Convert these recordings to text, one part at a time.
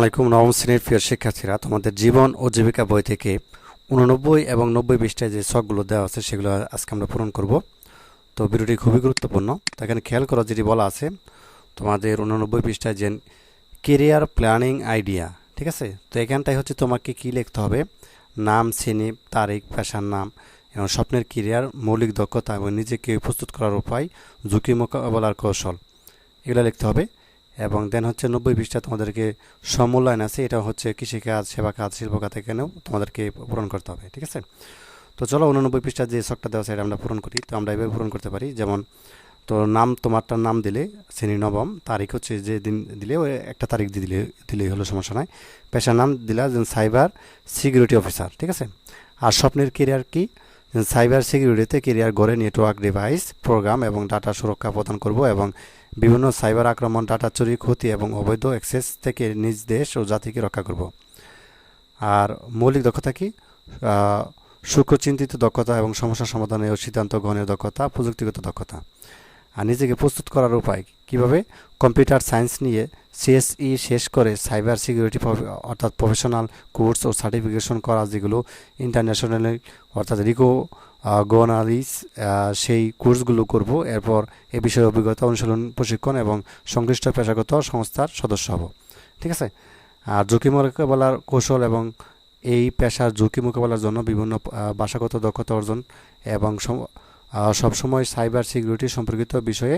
আলাইকুম, নবম শ্রেণির প্রিয় শিক্ষার্থীরা, তোমাদের জীবন ও জীবিকা বই থেকে উননব্বই এবং নব্বই পৃষ্ঠায় যে শখগুলো দেওয়া আছে, সেগুলো আজকে আমরা পূরণ করব। তো ভিডিওটি খুবই গুরুত্বপূর্ণ। তো এখানে খেয়াল করো, যেটি বলা আছে, তোমাদের উননব্বই পৃষ্ঠায় যে কেরিয়ার প্ল্যানিং আইডিয়া ঠিক আছে? তো এখানটায় হচ্ছে তোমাকে কি লিখতে হবে? নাম, শ্রেণি, তারিখ, পেশার নাম এবং স্বপ্নের কেরিয়ার মৌলিক দক্ষতা এবং নিজেকে প্রস্তুত করার উপায় ঝুঁকি মোকাবেলার কৌশল, এগুলো লিখতে হবে। এবং দেন হচ্ছে নব্বই পৃষ্ঠা তোমাদেরকে সমূল্যায়ন আছে। এটা হচ্ছে কৃষিকাজ সেবা কাজ শিল্প খাত এখানেও তোমাদেরকে পূরণ করতে হবে, ঠিক আছে? তো চলো উননব্বই পৃষ্ঠা যে শখটা দেওয়া এটা আমরা পূরণ করি। তো আমরা এভাবে পূরণ করতে পারি, যেমন, তো নাম তোমারটার নাম দিলে শ্রেণি নবম, তারিখ হচ্ছে যে দিন দিলে ওই একটা তারিখ দিয়ে দিলে, দিলেই হলো, সমস্যা নয় পেশার নাম দিলা সাইবার সিকিউরিটি অফিসার, ঠিক আছে? আর স্বপ্নের কেরিয়ার কি? সাইবার সিকিউরিটিতে কেরিয়ার গড়ে নেটওয়ার্ক ডিভাইস, প্রোগ্রাম এবং ডাটা সুরক্ষা প্রদান করব এবং বিভিন্ন সাইবার আক্রমণ, ডাটা চুরি, ক্ষতি এবং অবৈধ অ্যাক্সেস থেকে নিজ দেশ ও জাতিকে রক্ষা করব। আর মৌলিক দক্ষতা কি? সুখ চিন্তিত দক্ষতা এবং সমস্যা সমাধানের ও সিদ্ধান্ত, গ্রহণের দক্ষতা, প্রযুক্তিগত দক্ষতা। আর নিজেকে প্রস্তুত করার উপায় কীভাবে? কম্পিউটার সায়েন্স নিয়ে সিএসই শেষ করে সাইবার সিকিউরিটি অর্থাৎ প্রফেশনাল কোর্স ও সার্টিফিকেশন করা যেগুলো ইন্টারন্যাশনাল অর্থাৎ রিকো গোনারিস সেই কোর্সগুলো করব। এরপর এ বিষয়ে অভিজ্ঞতা অনুশীলন, প্রশিক্ষণ এবং সংশ্লিষ্ট পেশাগত সংস্থার সদস্য হব। ঠিক আছে? আর ঝুঁকি মোকাবেলার কৌশল এবং এই পেশার ঝুঁকি মোকাবেলার জন্য বিভিন্ন ভাষাগত দক্ষতা অর্জন এবং সবসময় সাইবার সিকিউরিটি সম্পর্কিত বিষয়ে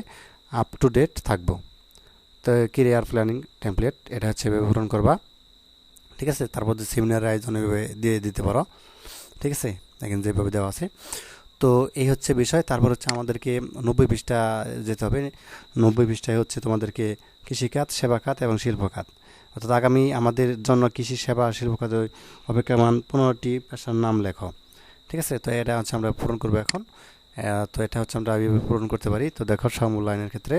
আপ টু ডেট থাকব। তো কেরিয়ার প্ল্যানিং টেমপ্লেট এটা হচ্ছে এভাবে পূরণ করবা। ঠিক আছে? তারপর যে সেমিনার আয়োজন এভাবে দিয়ে দিতে পারো। ঠিক আছে? এখানে যেভাবে দেওয়া আছে। তো এই হচ্ছে বিষয়। তারপর হচ্ছে আমাদেরকে নব্বই পৃষ্ঠা যেতে হবে। নব্বই পৃষ্ঠায় হচ্ছে তোমাদেরকে কৃষিখাত সেবা খাত এবং শিল্প খাত অর্থাৎ আগামী আমাদের জন্য কৃষি, সেবা শিল্প খাতে অপেক্ষমান পনেরোটি পেশার নাম লেখো। ঠিক আছে? তো এটা হচ্ছে আমরা পূরণ করব এখন। তো এটা হচ্ছে আমরা এইভাবে পূরণ করতে পারি। তো দেখো সমূল্যায়নের ক্ষেত্রে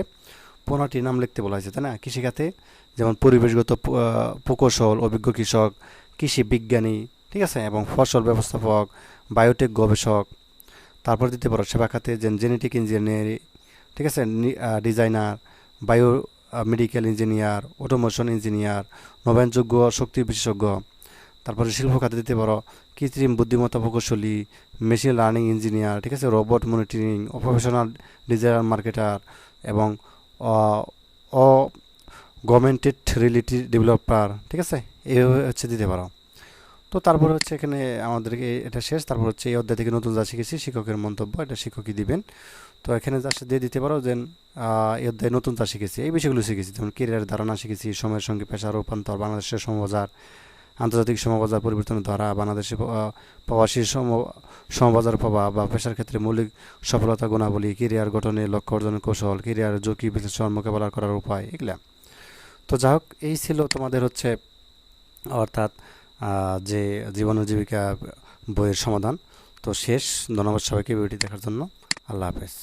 পনেরোটি নাম লিখতে বলা হয়েছে, তাই না? কৃষিখাতে, যেমন পরিবেশগত প্রকৌশল, অভিজ্ঞ কৃষক, কৃষি বিজ্ঞানী, ঠিক আছে? এবং ফসল ব্যবস্থাপক, বায়োটেক গবেষক, তারপর দিতে পারো সেবা খাতে জেনেটিক ইঞ্জিনিয়ারিং ঠিক আছে? Designer bio medical engineer automation engineer নবায়নযোগ্য শক্তি বিশেষজ্ঞ তারপরে শিল্প খাতে দিতে পারো। কৃত্রিম বুদ্ধিমত্তা প্রকৌশলী মেশিন লার্নিং ইঞ্জিনিয়ার ঠিক আছে? Robot monitoring professional designer marketer এবং অ গভর্নমেন্টেড রিলেটিভ ডেভেলপার ঠিক আছে? এইভাবে হচ্ছে দিতে পারো। তো তারপর হচ্ছে এখানে আমাদেরকে এটা শেষ। তারপর হচ্ছে এই অধ্যায় থেকে নতুন যা শিখেছি, শিক্ষকের মন্তব্য, এটা শিক্ষকই দিবেন। তো এখানে যা দিয়ে দিতে পারো যে এই অধ্যায় নতুন যা শিখেছি, এই বিষয়গুলো শিখেছি। যেমন কেরিয়ার ধারণা শিখেছি, সময়ের সঙ্গে পেশার রূপান্তর, বাংলাদেশের সমবাজার আন্তর্জাতিক সমবাজার পরিবর্তনের ধারা, বাংলাদেশে প্রবাসী সম, সমবাজার প্রভাব বা পেশার ক্ষেত্রে মৌলিক সফলতা গুণাবলী কেরিয়ার গঠনে লক্ষ্য অর্জনের কৌশল কেরিয়ার ঝুঁকি বিশ্লেষণ মোকাবেলা করার উপায় এগুলা। তো যাই হোক এই ছিল তোমাদের হচ্ছে অর্থাৎ যে জীবন জীবিকা বইয়ের সমাধান। তো শেষ, ধন্যবাদ সবাইকে ভিডিওটি দেখার জন্য। আল্লাহ হাফেজ।